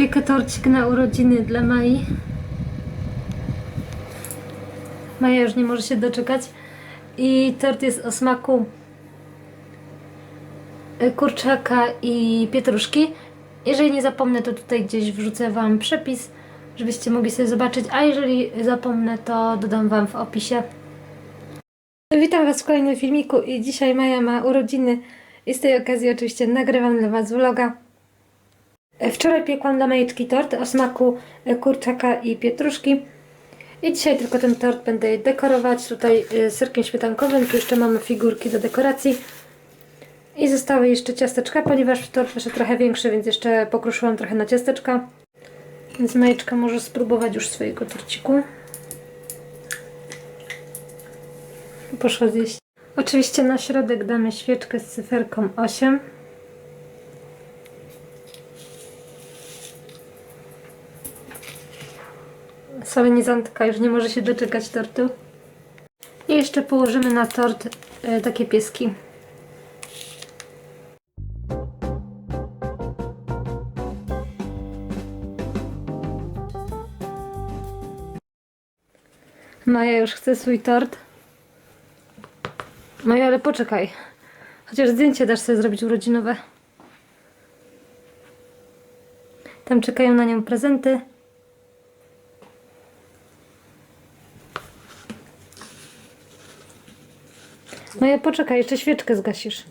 Piekę torcik na urodziny dla Mai. Maja już nie może się doczekać. I tort jest o smaku kurczaka i pietruszki. Jeżeli nie zapomnę, to tutaj gdzieś wrzucę Wam przepis, żebyście mogli sobie zobaczyć. A jeżeli zapomnę, to dodam Wam w opisie. Witam Was w kolejnym filmiku i dzisiaj Maja ma urodziny i z tej okazji oczywiście nagrywam dla Was vloga. Wczoraj piekłam dla Majeczki tort o smaku e, kurczaka i pietruszki. I dzisiaj tylko ten tort będę dekorować tutaj e, serkiem śmietankowym. Tu jeszcze mamy figurki do dekoracji. I zostały jeszcze ciasteczka, ponieważ tort wyszedł trochę większy, więc jeszcze pokruszyłam trochę na ciasteczka. Więc Majeczka może spróbować już swojego torciku. Poszła zjeść. Oczywiście na środek damy świeczkę z cyferką 8. Solenizantka już nie może się doczekać tortu. I jeszcze położymy na tort e, takie pieski. Maja już chce swój tort. Maja, ale poczekaj. Chociaż zdjęcie dasz sobie zrobić urodzinowe. Tam czekają na nią prezenty. Maja, poczekaj, jeszcze świeczkę zgasisz.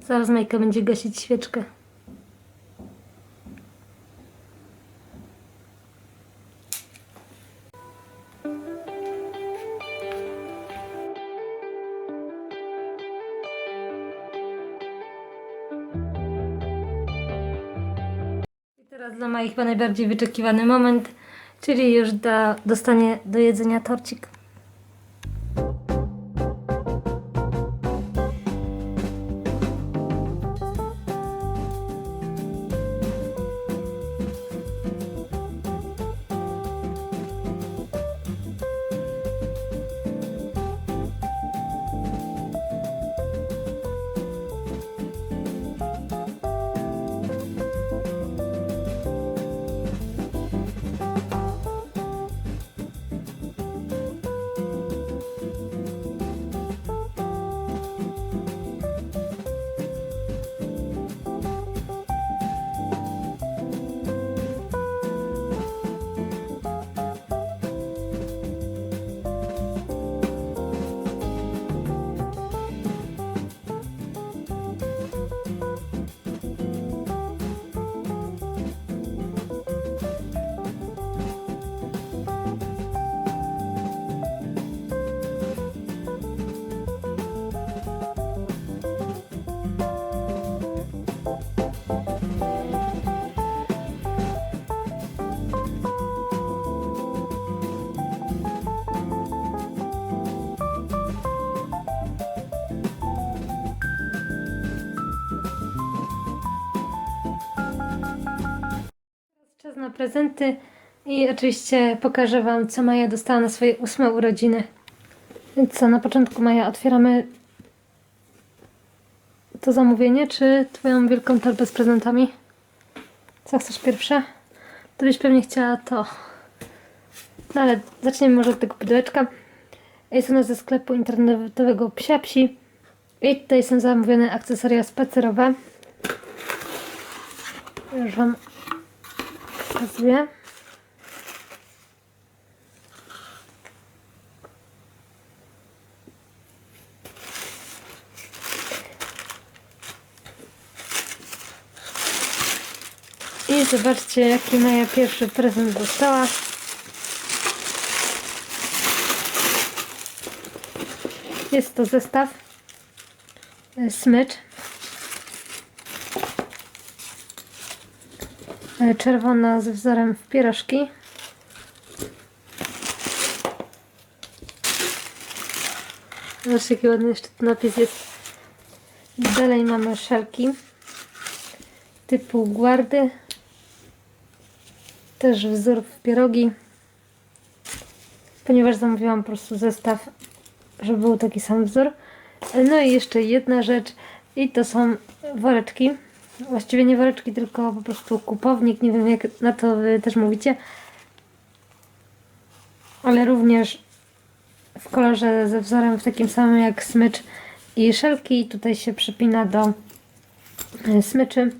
Zaraz Majka będzie gasić świeczkę. Dla Mai chyba najbardziej wyczekiwany moment, czyli już da, dostanie do jedzenia torcik. Na prezenty i oczywiście pokażę Wam, co Maja dostała na swoje ósme urodziny. Co, na początku Maja otwieramy to zamówienie, czy Twoją wielką torbę z prezentami? Co chcesz pierwsze? To byś pewnie chciała to. No ale zaczniemy może od tego pudełeczka. Jest ono ze sklepu internetowego Psiapsi. I tutaj są zamówione akcesoria spacerowe. Już Wam pokazuję. I zobaczcie, jaki Maja pierwszy prezent dostała. Jest to zestaw e, smycz czerwona ze wzorem w pierożki. Zobaczcie jaki ładny jeszcze tu napis jest. Dalej mamy szelki typu guardy też wzór w pierogi, ponieważ zamówiłam po prostu zestaw, żeby był taki sam wzór. No i jeszcze jedna rzecz i to są woreczki. Właściwie nie woreczki, tylko po prostu kupownik. Nie wiem jak na to wy też mówicie. Ale również w kolorze ze wzorem w takim samym jak smycz i szelki. Tutaj się przypina do e, smyczy.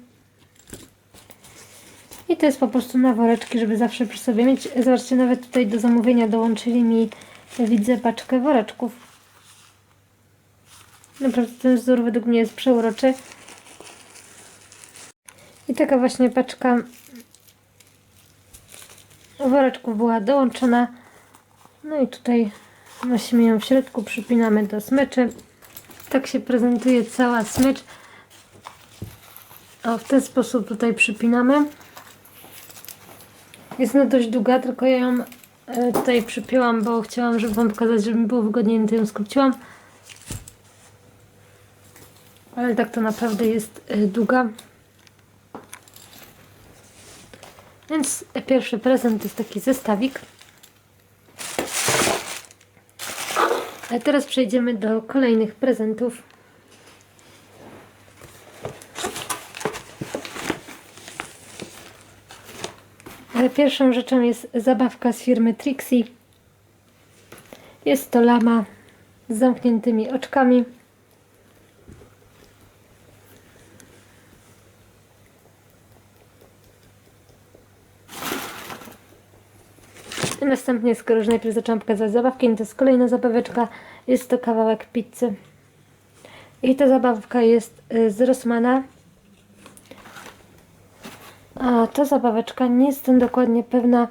I to jest po prostu na woreczki, żeby zawsze przy sobie mieć. Zobaczcie, nawet tutaj do zamówienia dołączyli mi, widzę, paczkę woreczków. Naprawdę ten wzór według mnie jest przeuroczy. I taka właśnie paczka woreczków była dołączona. No i tutaj nosimy ją w środku, przypinamy do smyczy. Tak się prezentuje cała smycz. O, w ten sposób tutaj przypinamy. Jest ona dość długa, tylko ja ją e, tutaj przypięłam, bo chciałam, żeby Wam pokazać, żeby mi było wygodniej, to ją skróciłam. Ale tak to naprawdę jest e, długa. Więc pierwszy prezent to jest taki zestawik. A teraz przejdziemy do kolejnych prezentów. Pierwszą rzeczą jest zabawka z firmy Trixie. Jest to lama z zamkniętymi oczkami. Następnie, skoro już najpierw zaczęłam pokazać zabawki, no to jest kolejna zabaweczka. Jest to kawałek pizzy. I ta zabawka jest y, z Rossmana. A ta zabaweczka, nie jestem dokładnie pewna,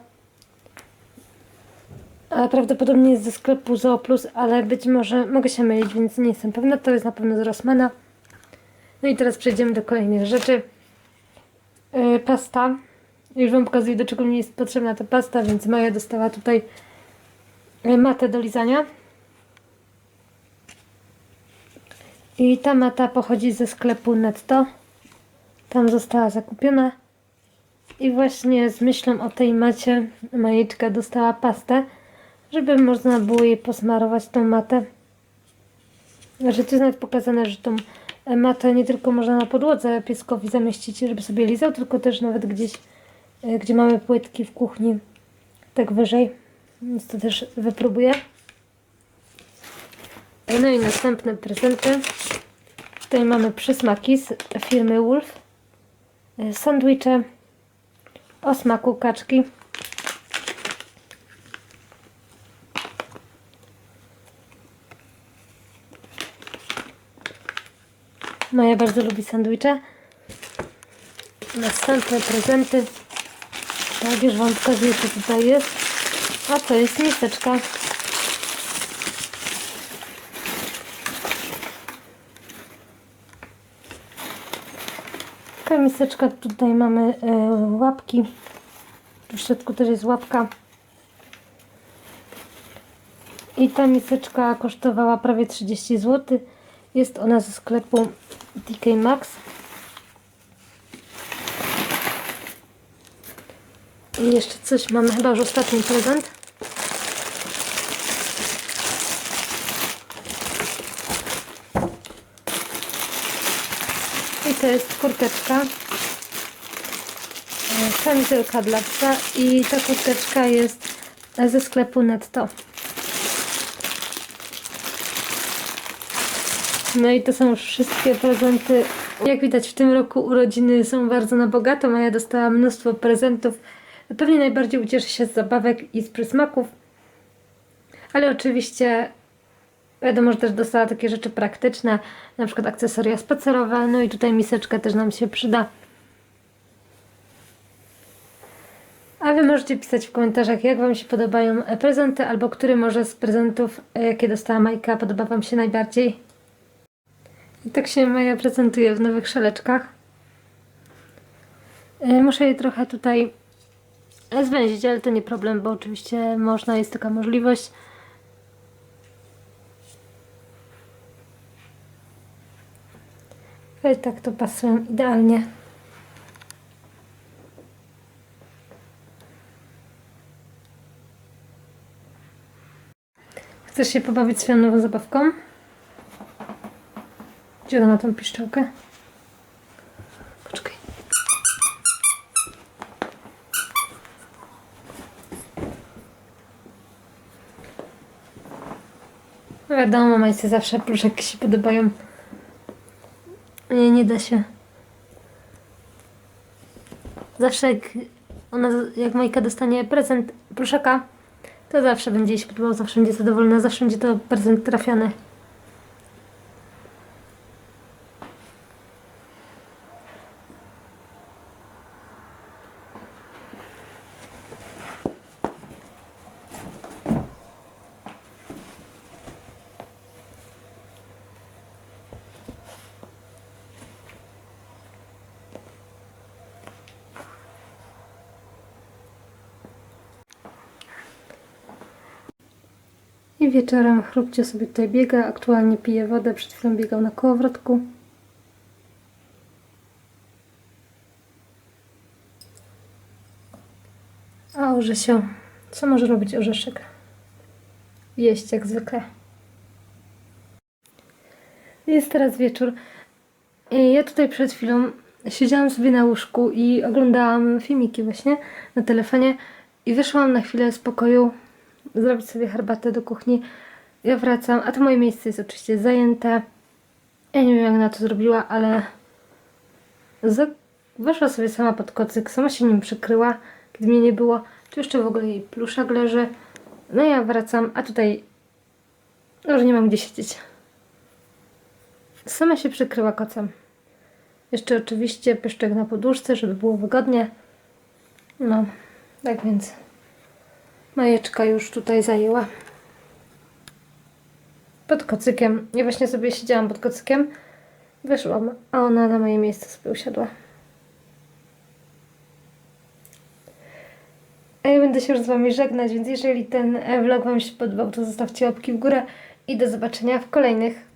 a prawdopodobnie jest ze sklepu Zooplus, ale być może mogę się mylić, więc nie jestem pewna. To jest na pewno z Rossmana. No i teraz przejdziemy do kolejnych rzeczy. Yy, pasta. Już Wam pokazuję, do czego mi jest potrzebna ta pasta, więc Maja dostała tutaj yy, matę do lizania. I ta mata pochodzi ze sklepu Netto. Tam została zakupiona. I właśnie z myślą o tej macie Majeczka dostała pastę, żeby można było jej posmarować tą matę. Że to jest nawet pokazane, że tą matę nie tylko można na podłodze pieskowi zamieścić, żeby sobie lizał, tylko też nawet gdzieś, e, gdzie mamy płytki w kuchni, tak wyżej. Więc to też wypróbuję. No i następne prezenty. Tutaj mamy przysmaki z firmy Wolf. E, Sandwicze o smaku kaczki. Maja bardzo lubi sandwicze. Następne prezenty. Wam pokazuję, co tutaj jest. A to jest miseczka. Taka miseczka, tutaj mamy e, łapki. Tu w środku też jest łapka. I ta miseczka kosztowała prawie 30 zł. Jest ona ze sklepu DK Max. Jeszcze coś mamy, chyba już ostatni prezent. I to jest kurteczka. E, Kamizelka dla psa i ta kurteczka jest ze sklepu Netto. No i to są już wszystkie prezenty. Jak widać w tym roku urodziny są bardzo na bogato, a ja dostałam mnóstwo prezentów. Pewnie najbardziej ucieszę się z zabawek i z przysmaków. Ale oczywiście wiadomo, że też dostała takie rzeczy praktyczne, na przykład akcesoria spacerowe, no i tutaj miseczka też nam się przyda. A Wy możecie pisać w komentarzach, jak Wam się podobają prezenty, albo który może z prezentów, e, jakie dostała Majka, podoba Wam się najbardziej. I tak się Maja prezentuje w nowych szaleczkach. E, Muszę je trochę tutaj zwęzić, ale to nie problem, bo oczywiście można, jest taka możliwość. Ale tak to pasują idealnie. Chcesz się pobawić swoją nową zabawką? Gdzie na tą piszczołkę? Wiadomo, majce zawsze pluszeki się podobają. Nie, nie da się. Zawsze jak ona, jak Majka dostanie prezent pluszaka, to zawsze będzie jej się podobał, zawsze będzie zadowolona, zawsze będzie to prezent trafiony. I wieczorem chrupcie sobie tutaj biega, aktualnie pije wodę, przed chwilą biegał na kołowrotku. A Orzesio, co może robić Orzeszek? Jeść jak zwykle. Jest teraz wieczór. I Ja tutaj przed chwilą siedziałam sobie na łóżku i oglądałam filmiki właśnie na telefonie i wyszłam na chwilę z pokoju zrobić sobie herbatę do kuchni. Ja wracam, a to moje miejsce jest oczywiście zajęte. Ja nie wiem jak na to zrobiła, ale weszła sobie sama pod kocyk, sama się nim przykryła, kiedy mnie nie było. Tu jeszcze w ogóle jej pluszak leży. No ja wracam, a tutaj no już nie mam gdzie siedzieć. Sama się przykryła kocem. Jeszcze oczywiście pyszczek na poduszce, żeby było wygodnie. No, tak więc Majeczka już tutaj zajęła. Pod kocykiem. Ja właśnie sobie siedziałam pod kocykiem. Wyszłam, a ona na moje miejsce sobie usiadła. A ja będę się już z Wami żegnać, więc jeżeli ten vlog Wam się podobał, to zostawcie łapki w górę i do zobaczenia w kolejnych.